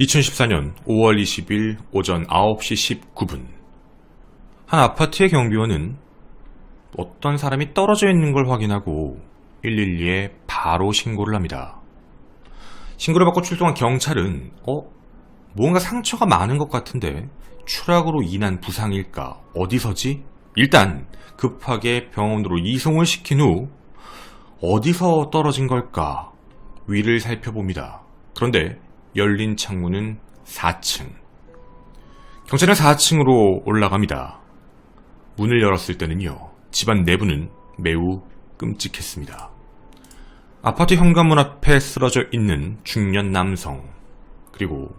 2014년 5월 20일 오전 9시 19분. 한 아파트의 경비원은 어떤 사람이 떨어져 있는 걸 확인하고 112에 바로 신고를 합니다. 신고를 받고 출동한 경찰은, 어? 뭔가 상처가 많은 것 같은데, 추락으로 인한 부상일까? 어디서지? 일단, 급하게 병원으로 이송을 시킨 후, 어디서 떨어진 걸까? 위를 살펴봅니다. 그런데 열린 창문은 4층. 경찰은 4층으로 올라갑니다. 문을 열었을 때는요, 집안 내부는 매우 끔찍했습니다. 아파트 현관문 앞에 쓰러져 있는 중년 남성, 그리고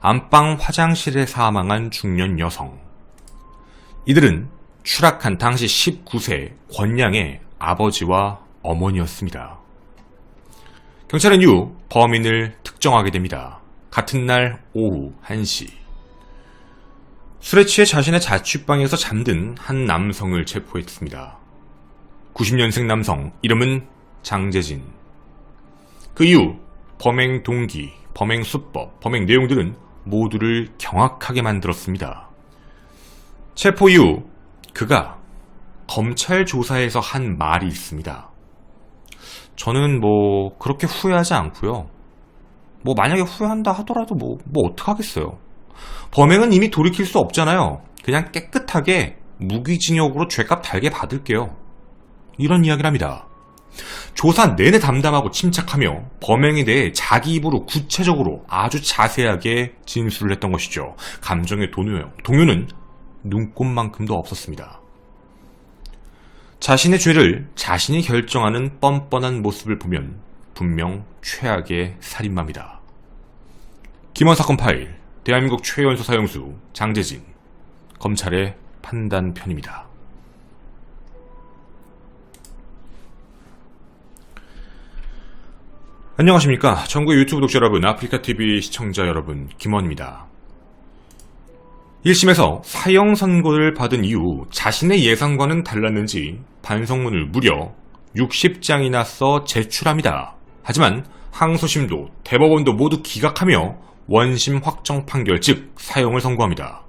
안방 화장실에 사망한 중년 여성. 이들은 추락한 당시 19세 권양의 아버지와 어머니였습니다. 경찰은 이후 범인을 특정하게 됩니다. 같은 날 오후 1시. 술에 취해 자신의 자취방에서 잠든 한 남성을 체포했습니다. 90년생 남성, 이름은 장재진. 그 이후 범행 동기, 범행 수법, 범행 내용들은 모두를 경악하게 만들었습니다. 체포 이후 그가 검찰 조사에서 한 말이 있습니다. 저는 뭐 그렇게 후회하지 않고요. 뭐 만약에 후회한다 하더라도 뭐, 뭐 어떡하겠어요. 범행은 이미 돌이킬 수 없잖아요. 그냥 깨끗하게 무기징역으로 죄값 달게 받을게요. 이런 이야기를 합니다. 조사 내내 담담하고 침착하며 범행에 대해 자기 입으로 구체적으로 아주 자세하게 진술을 했던 것이죠. 감정의 동요, 동요는 눈꽃만큼도 없었습니다. 자신의 죄를 자신이 결정하는 뻔뻔한 모습을 보면 분명 최악의 살인마입니다. 김원 사건 파일, 대한민국 최연소 사형수 장재진, 검찰의 판단편입니다. 안녕하십니까. 전국 유튜브 독자 여러분, 아프리카TV 시청자 여러분, 김원입니다. 1심에서 사형 선고를 받은 이후 자신의 예상과는 달랐는지 반성문을 무려 60장이나 써 제출합니다. 하지만 항소심도 대법원도 모두 기각하며 원심 확정 판결 즉 사형을 선고합니다.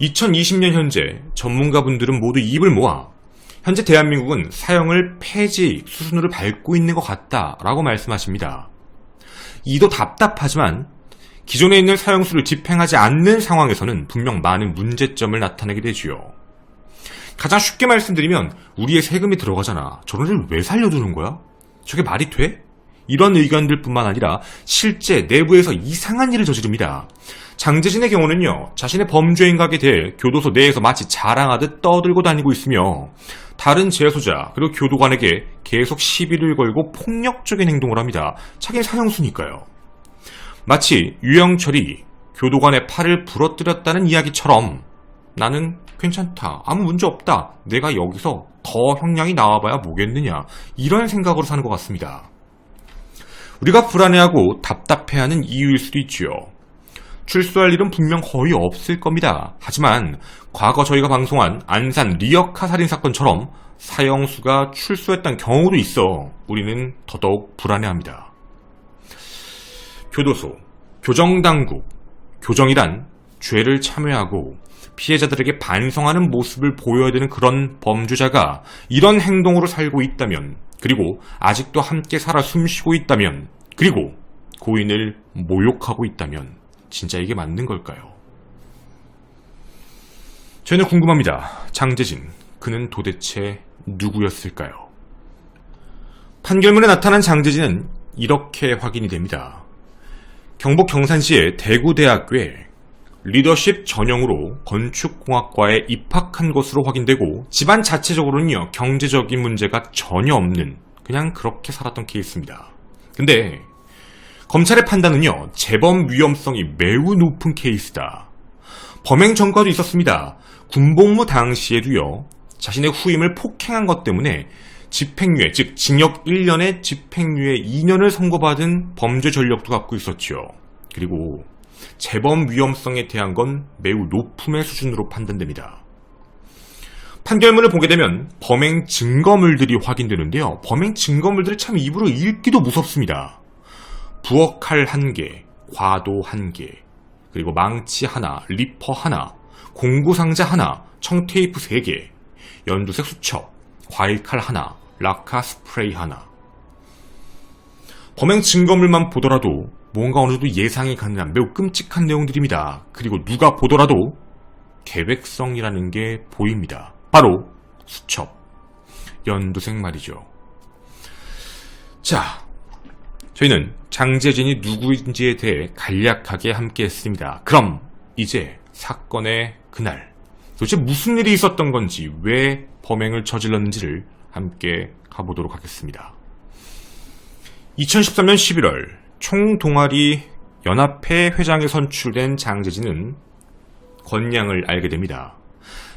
2020년 현재 전문가분들은 모두 입을 모아 현재 대한민국은 사형을 폐지 수순으로 밟고 있는 것 같다라고 말씀하십니다. 이도 답답하지만 기존에 있는 사형수를 집행하지 않는 상황에서는 분명 많은 문제점을 나타내게 되지요. 가장 쉽게 말씀드리면 우리의 세금이 들어가잖아. 저런 애를 왜 살려두는 거야? 저게 말이 돼? 이런 의견들 뿐만 아니라 실제 내부에서 이상한 일을 저지릅니다. 장재진의 경우는요, 자신의 범죄 행각에 대해 교도소 내에서 마치 자랑하듯 떠들고 다니고 있으며, 다른 재소자, 그리고 교도관에게 계속 시비를 걸고 폭력적인 행동을 합니다. 자기는 사형수니까요. 마치 유영철이 교도관의 팔을 부러뜨렸다는 이야기처럼 나는 괜찮다. 아무 문제 없다. 내가 여기서 더 형량이 나와봐야 뭐겠느냐. 이런 생각으로 사는 것 같습니다. 우리가 불안해하고 답답해하는 이유일 수도 있지요. 출소할 일은 분명 거의 없을 겁니다. 하지만 과거 저희가 방송한 안산 리어카 살인사건처럼 사형수가 출소했던 경우도 있어 우리는 더더욱 불안해합니다. 교도소, 교정당국, 교정이란 죄를 참여하고 피해자들에게 반성하는 모습을 보여야 되는 그런 범죄자가 이런 행동으로 살고 있다면, 그리고 아직도 함께 살아 숨쉬고 있다면, 그리고 고인을 모욕하고 있다면, 진짜 이게 맞는 걸까요? 저는 궁금합니다. 장재진, 그는 도대체 누구였을까요? 판결문에 나타난 장재진은 이렇게 확인이 됩니다. 경북 경산시의 대구대학교에 리더십 전형으로 건축공학과에 입학한 것으로 확인되고 집안 자체적으로는요 경제적인 문제가 전혀 없는 그냥 그렇게 살았던 케이스입니다. 근데 검찰의 판단은요 재범 위험성이 매우 높은 케이스다. 범행 전과도 있었습니다. 군복무 당시에도요 자신의 후임을 폭행한 것 때문에 집행유예, 즉 징역 1년에 집행유예 2년을 선고받은 범죄 전력도 갖고 있었죠. 그리고 재범 위험성에 대한 건 매우 높음의 수준으로 판단됩니다. 판결문을 보게 되면 범행 증거물들이 확인되는데요. 범행 증거물들이 참 입으로 읽기도 무섭습니다. 부엌칼 한 개, 과도 한 개, 그리고 망치 하나, 리퍼 하나, 공구상자 하나, 청테이프 세 개, 연두색 수첩, 과일칼 하나, 라카 스프레이 하나. 범행 증거물만 보더라도 뭔가 어느 정도 예상이 가능한 매우 끔찍한 내용들입니다. 그리고 누가 보더라도 계획성이라는 게 보입니다. 바로 수첩, 연두색 말이죠. 자, 저희는 장재진이 누구인지에 대해 간략하게 함께 했습니다. 그럼 이제 사건의 그날 도대체 무슨 일이 있었던 건지 왜 범행을 저질렀는지를 함께 가보도록 하겠습니다. 2013년 11월 총동아리 연합회 회장에 선출된 장재진은 권양을 알게 됩니다.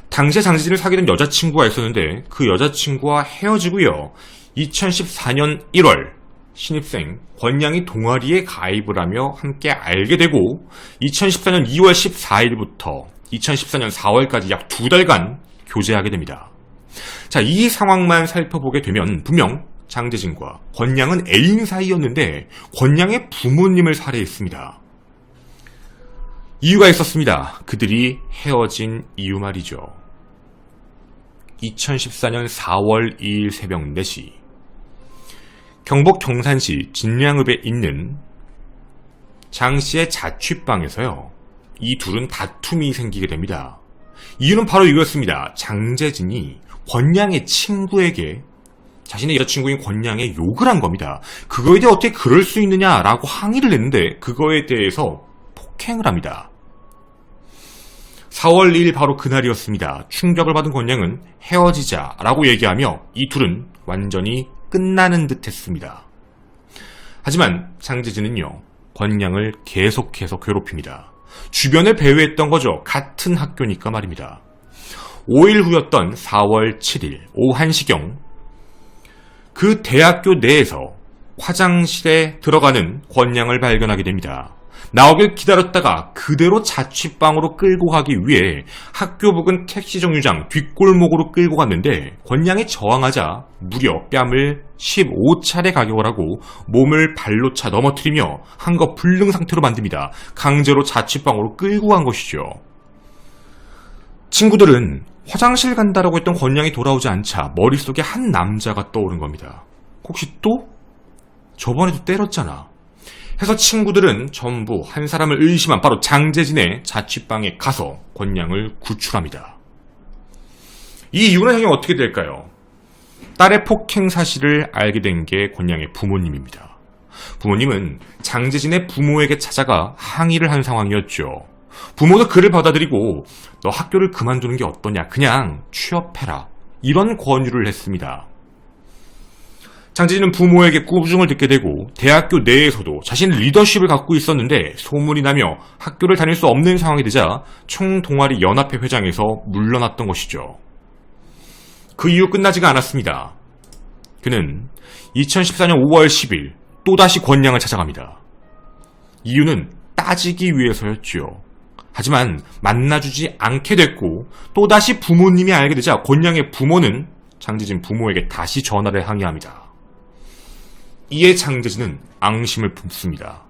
당시에 장재진을 사귀던 여자친구가 있었는데 그 여자친구와 헤어지고요. 2014년 1월 신입생 권양이 동아리에 가입을 하며 함께 알게 되고 2014년 2월 14일부터 2014년 4월까지 약 두 달간 교제하게 됩니다. 자, 이 상황만 살펴보게 되면 분명 장재진과 권양은 애인 사이였는데 권양의 부모님을 살해했습니다. 이유가 있었습니다. 그들이 헤어진 이유 말이죠. 2014년 4월 2일 새벽 4시 경북 경산시 진량읍에 있는 장 씨의 자취방에서요. 이 둘은 다툼이 생기게 됩니다. 이유는 바로 이거였습니다. 장재진이 권양의 친구에게 자신의 여자친구인 권양에 욕을 한 겁니다. 그거에 대해 어떻게 그럴 수 있느냐라고 항의를 했는데 그거에 대해서 폭행을 합니다. 4월 2일 바로 그날이었습니다. 충격을 받은 권양은 헤어지자라고 얘기하며 이 둘은 완전히 끝나는 듯 했습니다. 하지만 장재진은요, 권양을 계속해서 괴롭힙니다. 주변에 배회했던 거죠. 같은 학교니까 말입니다. 5일 후였던 4월 7일 오후 1시경 그 대학교 내에서 화장실에 들어가는 권양을 발견하게 됩니다. 나오길 기다렸다가 그대로 자취방으로 끌고 가기 위해 학교 부근 택시 정류장 뒷골목으로 끌고 갔는데 권양이 저항하자 무려 뺨을 15차례 가격을 하고 몸을 발로 차 넘어뜨리며 한거 불능 상태로 만듭니다. 강제로 자취방으로 끌고 간 것이죠. 친구들은 화장실 간다라고 했던 권양이 돌아오지 않자 머릿속에 한 남자가 떠오른 겁니다. 혹시 또? 저번에도 때렸잖아. 해서 친구들은 전부 한 사람을 의심한 바로 장재진의 자취방에 가서 권양을 구출합니다. 이 이유는 형이 어떻게 될까요? 딸의 폭행 사실을 알게 된 게 권양의 부모님입니다. 부모님은 장재진의 부모에게 찾아가 항의를 한 상황이었죠. 부모도 그를 받아들이고 너 학교를 그만두는 게 어떠냐 그냥 취업해라 이런 권유를 했습니다. 장재진은 부모에게 꾸중을 듣게 되고 대학교 내에서도 자신의 리더십을 갖고 있었는데 소문이 나며 학교를 다닐 수 없는 상황이 되자 총동아리 연합회 회장에서 물러났던 것이죠. 그 이후 끝나지가 않았습니다. 그는 2014년 5월 10일 또다시 권양을 찾아갑니다. 이유는 따지기 위해서였죠. 하지만 만나주지 않게 됐고 또다시 부모님이 알게 되자 권양의 부모는 장재진 부모에게 다시 전화를 항의합니다. 이에 장재진은 앙심을 품습니다.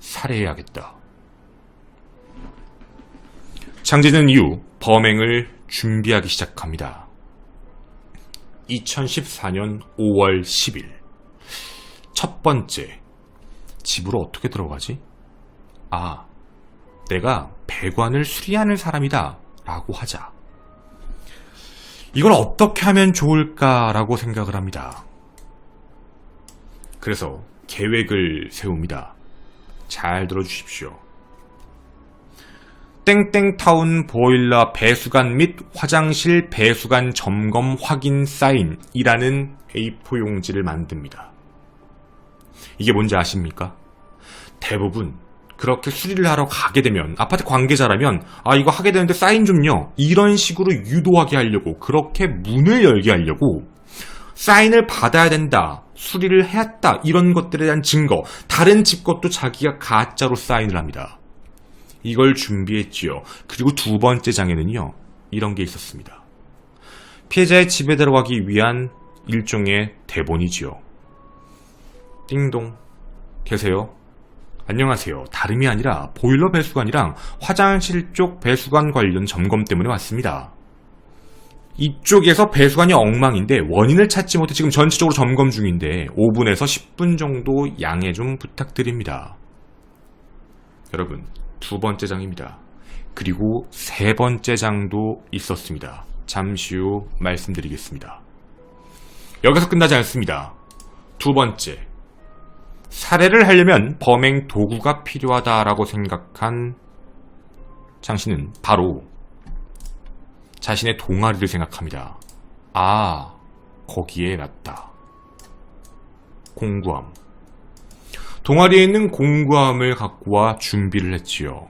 살해해야겠다. 장재진은 이후 범행을 준비하기 시작합니다. 2014년 5월 10일. 첫 번째. 집으로 어떻게 들어가지? 아, 내가 배관을 수리하는 사람이다. 라고 하자. 이걸 어떻게 하면 좋을까라고 생각을 합니다. 그래서 계획을 세웁니다. 잘 들어주십시오. 땡땡타운 보일러 배수관 및 화장실 배수관 점검 확인 사인이라는 A4 용지를 만듭니다. 이게 뭔지 아십니까? 대부분 그렇게 수리를 하러 가게 되면 아파트 관계자라면 아 이거 하게 되는데 사인 좀요 이런 식으로 유도하게 하려고 그렇게 문을 열게 하려고 사인을 받아야 된다 수리를 했다 이런 것들에 대한 증거 다른 집 것도 자기가 가짜로 사인을 합니다. 이걸 준비했지요. 그리고 두 번째 장에는요 이런 게 있었습니다. 피해자의 집에 들어가기 위한 일종의 대본이지요. 띵동 계세요? 안녕하세요. 다름이 아니라 보일러 배수관이랑 화장실 쪽 배수관 관련 점검 때문에 왔습니다. 이쪽에서 배수관이 엉망인데 원인을 찾지 못해 지금 전체적으로 점검 중인데 5분에서 10분 정도 양해 좀 부탁드립니다. 여러분, 두 번째 장입니다. 그리고 세 번째 장도 있었습니다. 잠시 후 말씀드리겠습니다. 여기서 끝나지 않습니다. 두 번째. 살해를 하려면 범행 도구가 필요하다라고 생각한 장 씨는 바로 자신의 동아리를 생각합니다. 아, 거기에 놨다. 공구함. 동아리에 있는 공구함을 갖고 와 준비를 했지요.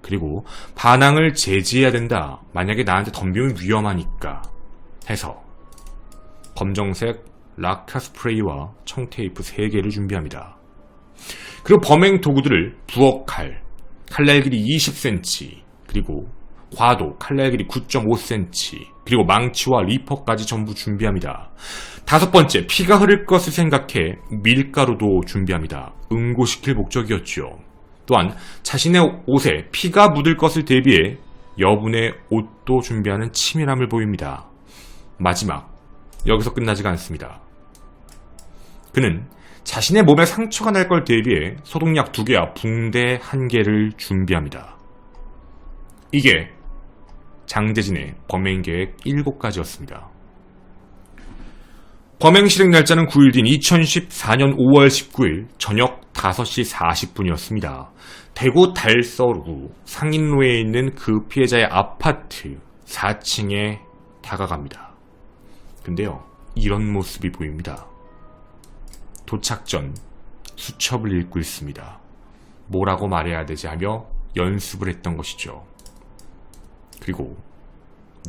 그리고 반항을 제지해야 된다. 만약에 나한테 덤비면 위험하니까. 해서 검정색 라카 스프레이와 청테이프 3개를 준비합니다. 그리고 범행 도구들을 부엌 칼, 칼날 길이 20cm, 그리고 과도, 칼날 길이 9.5cm, 그리고 망치와 리퍼까지 전부 준비합니다. 다섯 번째, 피가 흐를 것을 생각해 밀가루도 준비합니다. 응고시킬 목적이었죠. 또한 자신의 옷에 피가 묻을 것을 대비해 여분의 옷도 준비하는 치밀함을 보입니다. 마지막, 여기서 끝나지가 않습니다. 그는 자신의 몸에 상처가 날 걸 대비해 소독약 두 개와 붕대 한 개를 준비합니다. 이게 장재진의 범행 계획 7가지였습니다. 범행 실행 날짜는 9일 뒤인 2014년 5월 19일 저녁 5시 40분이었습니다. 대구 달서구 상인로에 있는 그 피해자의 아파트 4층에 다가갑니다. 근데요, 이런 모습이 보입니다. 도착 전 수첩을 읽고 있습니다. 뭐라고 말해야 되지 하며 연습을 했던 것이죠. 그리고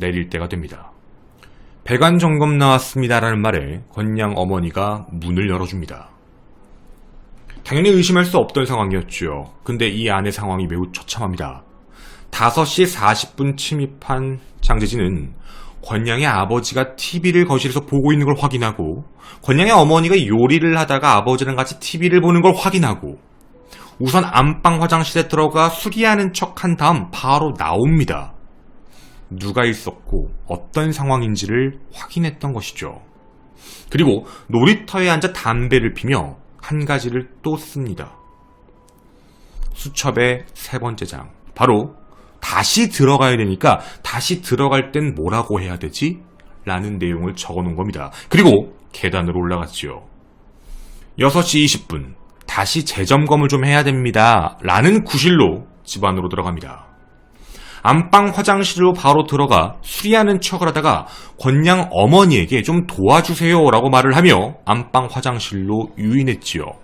내릴 때가 됩니다. 배관 점검 나왔습니다라는 말에 권양 어머니가 문을 열어줍니다. 당연히 의심할 수 없던 상황이었죠. 근데 이 안의 상황이 매우 처참합니다. 5시 40분 침입한 장재진은 권양의 아버지가 TV를 거실에서 보고 있는 걸 확인하고 권양의 어머니가 요리를 하다가 아버지랑 같이 TV를 보는 걸 확인하고 우선 안방 화장실에 들어가 수리하는 척 한 다음 바로 나옵니다. 누가 있었고 어떤 상황인지를 확인했던 것이죠. 그리고 놀이터에 앉아 담배를 피며 한 가지를 또 씁니다. 수첩의 세 번째 장. 바로 다시 들어가야 되니까 다시 들어갈 땐 뭐라고 해야 되지? 라는 내용을 적어 놓은 겁니다. 그리고 계단으로 올라갔지요. 6시 20분. 다시 재점검을 좀 해야 됩니다. 라는 구실로 집 안으로 들어갑니다. 안방 화장실로 바로 들어가 수리하는 척을 하다가 권양 어머니에게 좀 도와주세요 라고 말을 하며 안방 화장실로 유인했지요.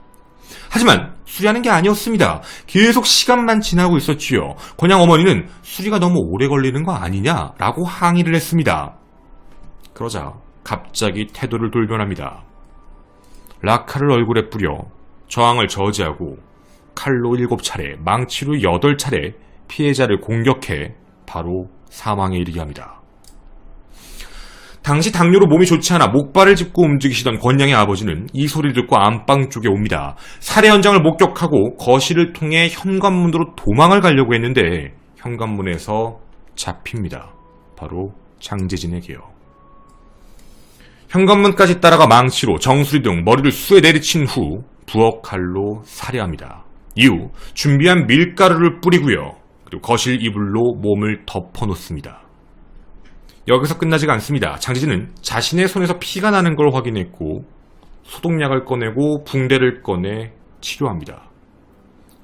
하지만 수리하는 게 아니었습니다. 계속 시간만 지나고 있었지요. 권양 어머니는 수리가 너무 오래 걸리는 거 아니냐 라고 항의를 했습니다. 그러자 갑자기 태도를 돌변합니다. 라카를 얼굴에 뿌려 저항을 저지하고 칼로 7차례, 망치로 8차례 피해자를 공격해 바로 사망에 이르게 합니다. 당시 당뇨로 몸이 좋지 않아 목발을 짚고 움직이시던 권양의 아버지는 이 소리를 듣고 안방 쪽에 옵니다. 살해 현장을 목격하고 거실을 통해 현관문으로 도망을 가려고 했는데 현관문에서 잡힙니다. 바로 장재진에게요. 현관문까지 따라가 망치로 정수리 등 머리를 수에 내리친 후 부엌 칼로 살해합니다. 이후 준비한 밀가루를 뿌리고요. 그리고 거실 이불로 몸을 덮어놓습니다. 여기서 끝나지가 않습니다. 장지진은 자신의 손에서 피가 나는 걸 확인했고 소독약을 꺼내고 붕대를 꺼내 치료합니다.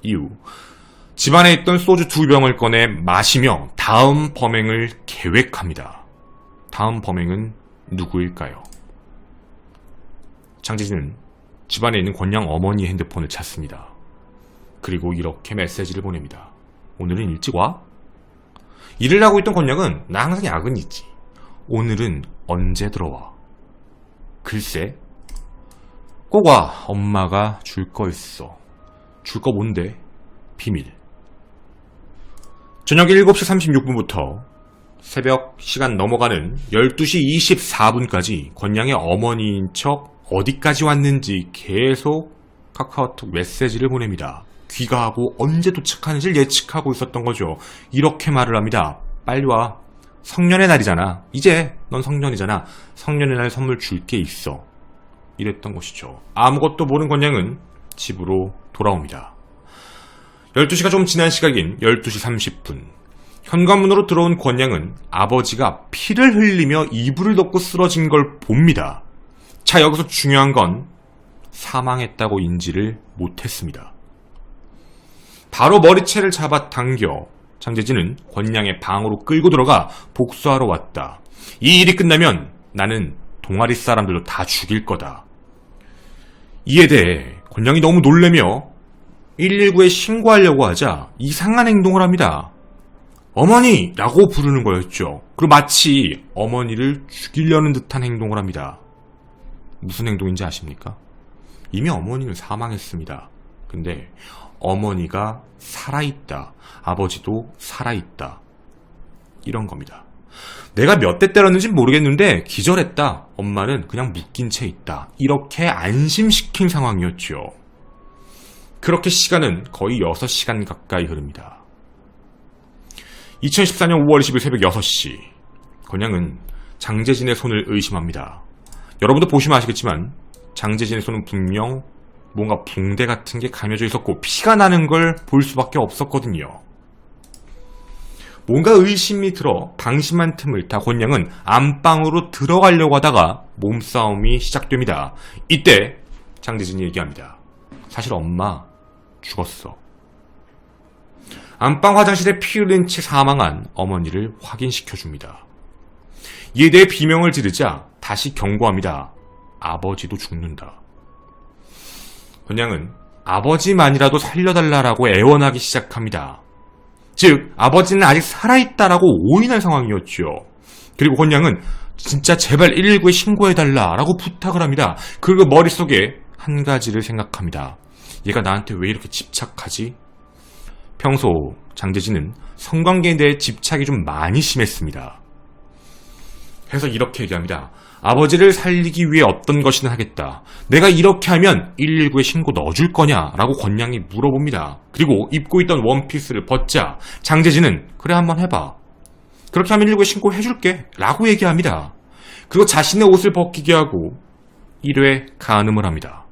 이후 집안에 있던 소주 두 병을 꺼내 마시며 다음 범행을 계획합니다. 다음 범행은 누구일까요? 장지진은 집안에 있는 권양 어머니 핸드폰을 찾습니다. 그리고 이렇게 메시지를 보냅니다. 오늘은 일찍 와? 일을 하고 있던 권양은 나 항상 야근이 있지. 오늘은 언제 들어와? 글쎄, 꼭 와. 엄마가 줄 거 있어. 줄 거 뭔데? 비밀. 저녁 7시 36분부터 새벽 시간 넘어가는 12시 24분까지 권양의 어머니인 척 어디까지 왔는지 계속 카카오톡 메시지를 보냅니다. 귀가하고 언제 도착하는지를 예측하고 있었던 거죠. 이렇게 말을 합니다. 빨리 와. 성년의 날이잖아. 이제 넌 성년이잖아. 성년의 날 선물 줄 게 있어. 이랬던 것이죠. 아무것도 모르는 권양은 집으로 돌아옵니다. 12시가 좀 지난 시각인 12시 30분. 현관문으로 들어온 권양은 아버지가 피를 흘리며 이불을 덮고 쓰러진 걸 봅니다. 자, 여기서 중요한 건 사망했다고 인지를 못했습니다. 바로 머리채를 잡아 당겨 장재진은 권양의 방으로 끌고 들어가 복수하러 왔다. 이 일이 끝나면 나는 동아리 사람들도 다 죽일 거다. 이에 대해 권양이 너무 놀래며 119에 신고하려고 하자 이상한 행동을 합니다. 어머니! 라고 부르는 거였죠. 그리고 마치 어머니를 죽이려는 듯한 행동을 합니다. 무슨 행동인지 아십니까? 이미 어머니는 사망했습니다. 근데 어머니가 살아있다. 아버지도 살아있다. 이런 겁니다. 내가 몇 대 때렸는지 모르겠는데 기절했다. 엄마는 그냥 묶인 채 있다. 이렇게 안심시킨 상황이었죠. 그렇게 시간은 거의 6시간 가까이 흐릅니다. 2014년 5월 20일 새벽 6시 권양은 장재진의 손을 의심합니다. 여러분도 보시면 아시겠지만 장재진의 손은 분명 뭔가 붕대 같은 게 감겨져 있었고 피가 나는 걸 볼 수밖에 없었거든요. 뭔가 의심이 들어 방심한 틈을 타 권양은 안방으로 들어가려고 하다가 몸싸움이 시작됩니다. 이때 장재진이 얘기합니다. 사실 엄마 죽었어. 안방 화장실에 피 흘린 채 사망한 어머니를 확인시켜줍니다. 이에 대해 비명을 지르자 다시 경고합니다. 아버지도 죽는다. 권양은 아버지만이라도 살려달라라고 애원하기 시작합니다. 즉, 아버지는 아직 살아있다라고 오인할 상황이었죠. 그리고 권양은 진짜 제발 119에 신고해달라라고 부탁을 합니다. 그리고 머릿속에 한 가지를 생각합니다. 얘가 나한테 왜 이렇게 집착하지? 평소 장재진은 성관계에 대해 집착이 좀 많이 심했습니다. 그래서 이렇게 얘기합니다. 아버지를 살리기 위해 어떤 것이든 하겠다. 내가 이렇게 하면 119에 신고 넣어줄 거냐? 라고 권양이 물어봅니다. 그리고 입고 있던 원피스를 벗자 장재진은 그래 한번 해봐. 그렇게 하면 119에 신고해줄게. 라고 얘기합니다. 그리고 자신의 옷을 벗기게 하고 1회 간음을 합니다.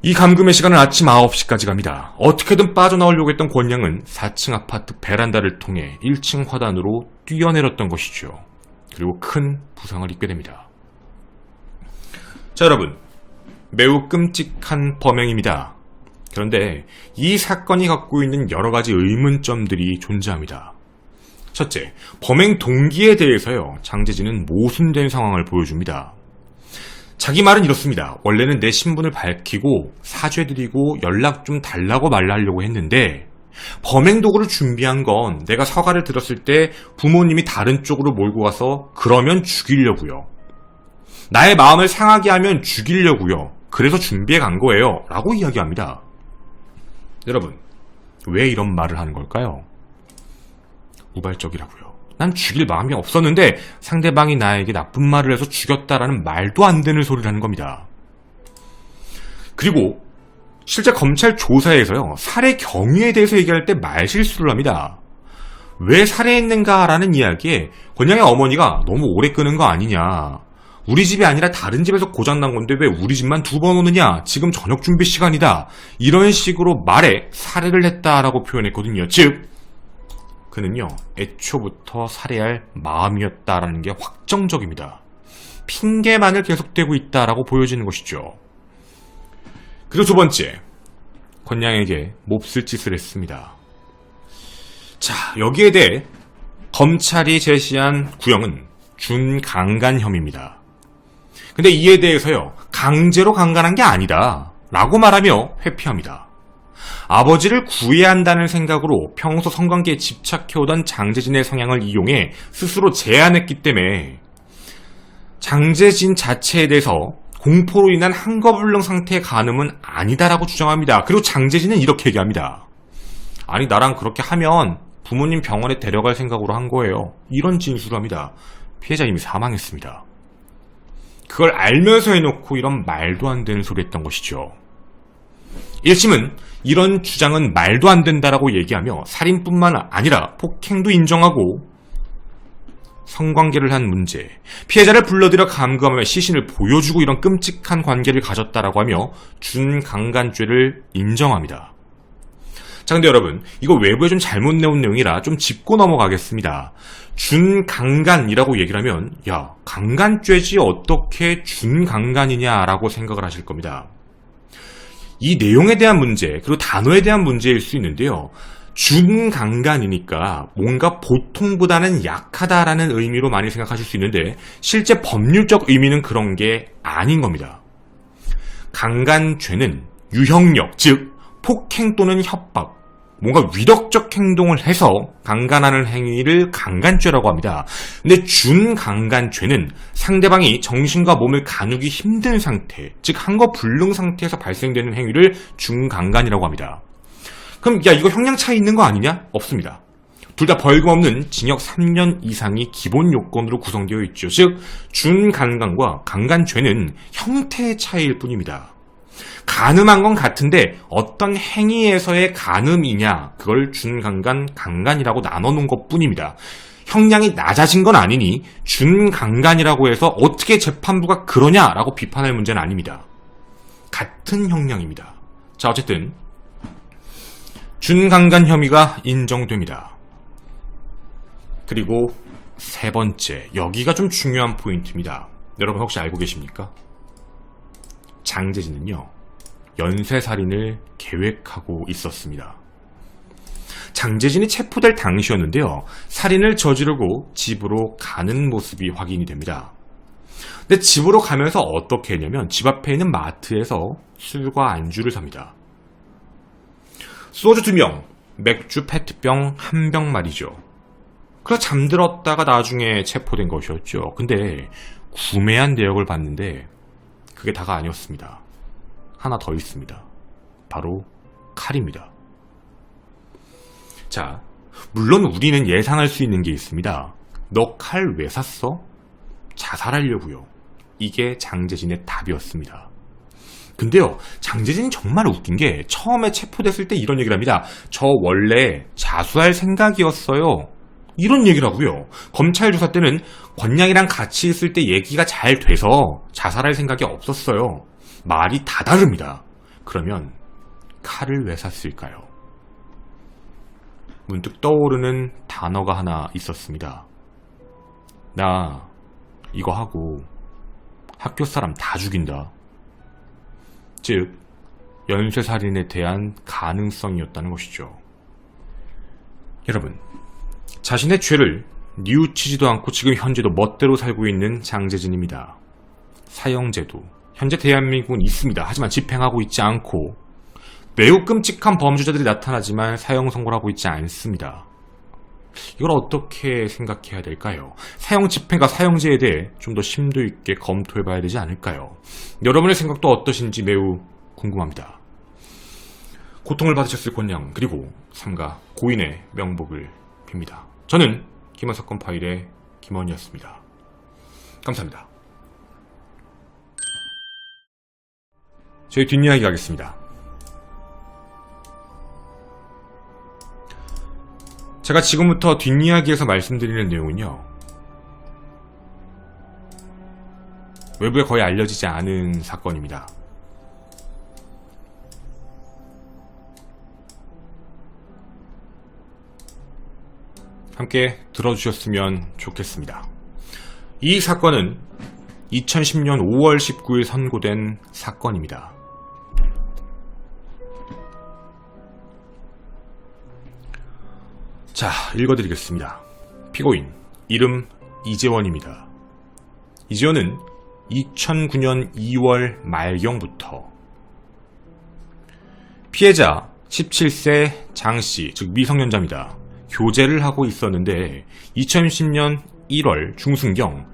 이 감금의 시간은 아침 9시까지 갑니다. 어떻게든 빠져나오려고 했던 권양은 4층 아파트 베란다를 통해 1층 화단으로 뛰어내렸던 것이죠. 그리고 큰 부상을 입게 됩니다. 자, 여러분. 매우 끔찍한 범행입니다. 그런데 이 사건이 갖고 있는 여러 가지 의문점들이 존재합니다. 첫째, 범행 동기에 대해서요, 장재진은 모순된 상황을 보여줍니다. 자기 말은 이렇습니다. 원래는 내 신분을 밝히고 사죄드리고 연락 좀 달라고 말하려고 했는데 범행 도구를 준비한 건 내가 사과를 들었을 때 부모님이 다른 쪽으로 몰고 가서 그러면 죽이려고요. 나의 마음을 상하게 하면 죽이려고요. 그래서 준비해 간 거예요. 라고 이야기합니다. 여러분, 왜 이런 말을 하는 걸까요? 우발적이라고요. 난 죽일 마음이 없었는데 상대방이 나에게 나쁜 말을 해서 죽였다라는 말도 안 되는 소리를 하는 겁니다. 그리고 실제 검찰 조사에서요, 살해 경위에 대해서 얘기할 때 말실수를 합니다. 왜 살해했는가라는 이야기에 권양의 어머니가 너무 오래 끄는 거 아니냐. 우리 집이 아니라 다른 집에서 고장난 건데 왜 우리 집만 두 번 오느냐. 지금 저녁 준비 시간이다. 이런 식으로 말해 살해를 했다라고 표현했거든요. 즉, 그는요, 애초부터 살해할 마음이었다라는 게 확정적입니다. 핑계만을 계속되고 있다라고 보여지는 것이죠. 그리고 두 번째, 권양에게 몹쓸 짓을 했습니다. 자, 여기에 대해 검찰이 제시한 구형은 준강간 혐의입니다. 근데 이에 대해서요, 강제로 강간한 게 아니다. 라고 말하며 회피합니다. 아버지를 구해야 한다는 생각으로 평소 성관계에 집착해오던 장재진의 성향을 이용해 스스로 제안했기 때문에 장재진 자체에 대해서 공포로 인한 한거불능 상태의 간음은 아니다라고 주장합니다. 그리고 장재진은 이렇게 얘기합니다. 아니 나랑 그렇게 하면 부모님 병원에 데려갈 생각으로 한 거예요. 이런 진술을 합니다. 피해자 이미 사망했습니다. 그걸 알면서 해놓고 이런 말도 안 되는 소리 했던 것이죠. 1심은 이런 주장은 말도 안 된다라고 얘기하며 살인뿐만 아니라 폭행도 인정하고 성관계를 한 문제, 피해자를 불러들여 감금하며 시신을 보여주고 이런 끔찍한 관계를 가졌다라고 하며 준강간죄를 인정합니다. 자, 근데 여러분, 이거 외부에 좀 잘못 내온 내용이라 좀 짚고 넘어가겠습니다. 준강간이라고 얘기를 하면, 야, 강간죄지 어떻게 준강간이냐라고 생각을 하실 겁니다. 이 내용에 대한 문제, 그리고 단어에 대한 문제일 수 있는데요. 준강간이니까 뭔가 보통보다는 약하다라는 의미로 많이 생각하실 수 있는데 실제 법률적 의미는 그런 게 아닌 겁니다. 강간죄는 유형력, 즉 폭행 또는 협박, 뭔가 위력적 행동을 해서 강간하는 행위를 강간죄라고 합니다. 근데 준강간죄는 상대방이 정신과 몸을 가누기 힘든 상태, 즉 한거 불능 상태에서 발생되는 행위를 준강간이라고 합니다. 그럼 야 이거 형량 차이 있는 거 아니냐? 없습니다. 둘 다 벌금 없는 징역 3년 이상이 기본 요건으로 구성되어 있죠. 즉 준강간과 강간죄는 형태의 차이일 뿐입니다. 가늠한 건 같은데 어떤 행위에서의 가늠이냐 그걸 준강간, 강간이라고 나눠놓은 것 뿐입니다. 형량이 낮아진 건 아니니 준강간이라고 해서 어떻게 재판부가 그러냐라고 비판할 문제는 아닙니다. 같은 형량입니다. 자 어쨌든 준강간 혐의가 인정됩니다. 그리고 세 번째, 여기가 좀 중요한 포인트입니다. 여러분 혹시 알고 계십니까? 장재진은요, 연쇄살인을 계획하고 있었습니다. 장재진이 체포될 당시였는데요, 살인을 저지르고 집으로 가는 모습이 확인이 됩니다. 근데 집으로 가면서 어떻게 했냐면 집 앞에 있는 마트에서 술과 안주를 삽니다. 소주 두 병, 맥주 페트병 한 병 말이죠. 그래서 잠들었다가 나중에 체포된 것이었죠. 근데 구매한 내역을 봤는데 그게 다가 아니었습니다. 하나 더 있습니다. 바로 칼입니다. 자, 물론 우리는 예상할 수 있는 게 있습니다. 너 칼 왜 샀어? 자살하려고요. 이게 장재진의 답이었습니다. 근데요, 장재진이 정말 웃긴 게 처음에 체포됐을 때 이런 얘기를 합니다. 저 원래 자수할 생각이었어요. 이런 얘기라고요. 검찰 조사 때는 권양이랑 같이 있을 때 얘기가 잘 돼서 자살할 생각이 없었어요. 말이 다 다릅니다. 그러면 칼을 왜 샀을까요? 문득 떠오르는 단어가 하나 있었습니다. 나 이거 하고 학교 사람 다 죽인다. 즉, 연쇄살인에 대한 가능성이었다는 것이죠. 여러분, 자신의 죄를 뉘우치지도 않고 지금 현재도 멋대로 살고 있는 장재진입니다. 사형제도 현재 대한민국은 있습니다. 하지만 집행하고 있지 않고 매우 끔찍한 범죄자들이 나타나지만 사형 선고를 하고 있지 않습니다. 이걸 어떻게 생각해야 될까요? 사형 집행과 사형제에 대해 좀 더 심도 있게 검토해 봐야 되지 않을까요? 여러분의 생각도 어떠신지 매우 궁금합니다. 고통을 받으셨을 권양, 그리고 삼가 고인의 명복을 빕니다. 저는 김원 사건 파일의 김원이었습니다. 감사합니다. 저희 뒷이야기 가겠습니다. 제가 지금부터 뒷이야기에서 말씀드리는 내용은요. 외부에 거의 알려지지 않은 사건입니다. 함께 들어주셨으면 좋겠습니다. 이 사건은 2010년 5월 19일 선고된 사건입니다. 자, 읽어드리겠습니다. 피고인, 이름 이재원입니다. 이재원은 2009년 2월 말경부터 피해자 17세 장씨, 즉 미성년자입니다. 교제를 하고 있었는데 2010년 1월 중순경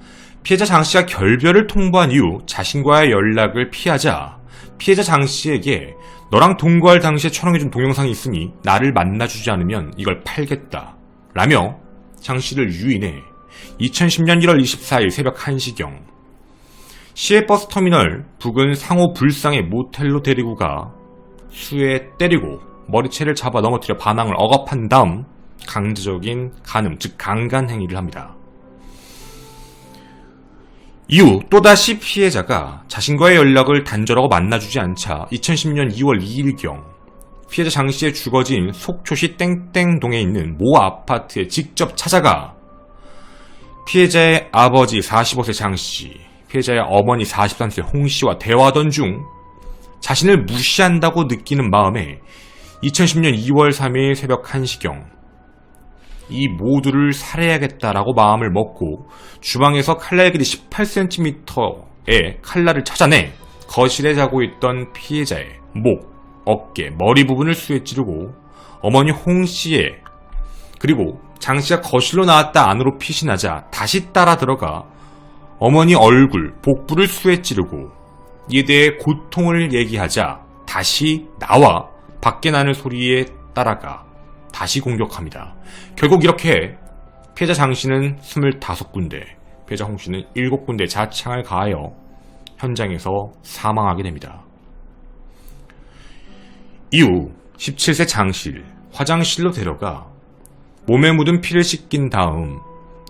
피해자 장씨가 결별을 통보한 이후 자신과의 연락을 피하자 피해자 장씨에게 너랑 동거할 당시에 촬영해준 동영상이 있으니 나를 만나주지 않으면 이걸 팔겠다. 라며 장 씨를 유인해 2010년 1월 24일 새벽 1시경 시외 버스 터미널 부근 상호 불상의 모텔로 데리고 가 수에 때리고 머리채를 잡아 넘어뜨려 반항을 억압한 다음 강제적인 간음, 즉 강간 행위를 합니다. 이후 또다시 피해자가 자신과의 연락을 단절하고 만나주지 않자 2010년 2월 2일경 피해자 장 씨의 주거지인 속초시 땡땡동에 있는 모 아파트에 직접 찾아가 피해자의 아버지 45세 장 씨, 피해자의 어머니 43세 홍 씨와 대화하던 중 자신을 무시한다고 느끼는 마음에 2010년 2월 3일 새벽 1시경 이 모두를 살해야겠다라고 마음을 먹고 주방에서 칼날 길이 18cm의 칼날을 찾아내 거실에 자고 있던 피해자의 목, 어깨, 머리 부분을 수에 찌르고 어머니 홍 씨의 그리고 장 씨가 거실로 나왔다 안으로 피신하자 다시 따라 들어가 어머니 얼굴, 복부를 수에 찌르고 이에 대해 고통을 얘기하자 다시 나와 밖에 나는 소리에 따라가 다시 공격합니다. 결국 이렇게 피해자 장 씨는 25군데, 피해자 홍 씨는 7군데 자창을 가하여 현장에서 사망하게 됩니다. 이후 17세 장실 화장실로 데려가 몸에 묻은 피를 씻긴 다음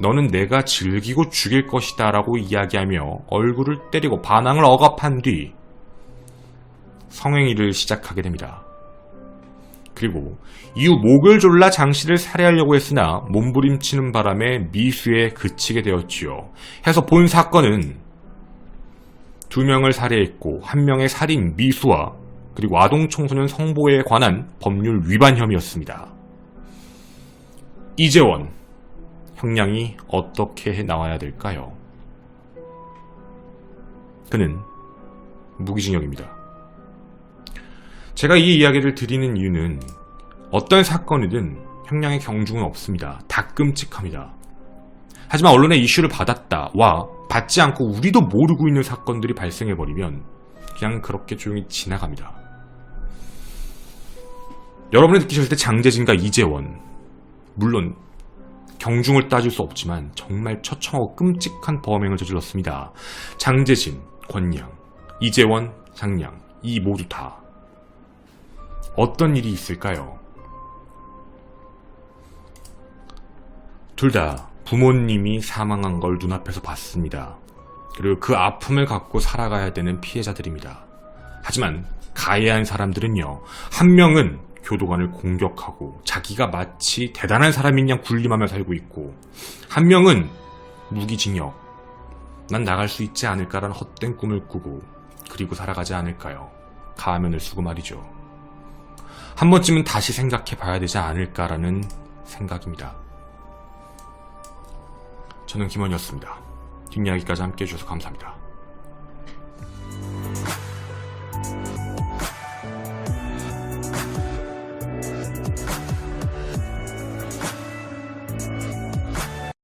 너는 내가 즐기고 죽일 것이다 라고 이야기하며 얼굴을 때리고 반항을 억압한 뒤 성행위를 시작하게 됩니다. 그리고 이후 목을 졸라 장씨를 살해하려고 했으나 몸부림치는 바람에 미수에 그치게 되었지요. 해서 본 사건은 두 명을 살해했고 한 명의 살인 미수와 그리고 아동 청소년 성보에 관한 법률 위반 혐의였습니다. 이재원 형량이 어떻게 해 나와야 될까요? 그는 무기징역입니다. 제가 이 이야기를 드리는 이유는 어떤 사건이든 형량의 경중은 없습니다. 다 끔찍합니다. 하지만 언론의 이슈를 받았다와 받지 않고 우리도 모르고 있는 사건들이 발생해버리면 그냥 그렇게 조용히 지나갑니다. 여러분이 느끼셨을 때 장재진과 이재원 물론 경중을 따질 수 없지만 정말 처참하고 끔찍한 범행을 저질렀습니다. 장재진, 권양, 이재원, 장량 이 모두 다 어떤 일이 있을까요? 둘 다 부모님이 사망한 걸 눈앞에서 봤습니다. 그리고 그 아픔을 갖고 살아가야 되는 피해자들입니다. 하지만 가해한 사람들은요, 한 명은 교도관을 공격하고 자기가 마치 대단한 사람인 양 군림하며 살고 있고, 한 명은 무기징역, 난 나갈 수 있지 않을까라는 헛된 꿈을 꾸고, 그리고 살아가지 않을까요? 가면을 쓰고 말이죠. 한 번쯤은 다시 생각해 봐야 되지 않을까라는 생각입니다. 저는 김원이었습니다. 뒷이야기까지 함께 해주셔서 감사합니다.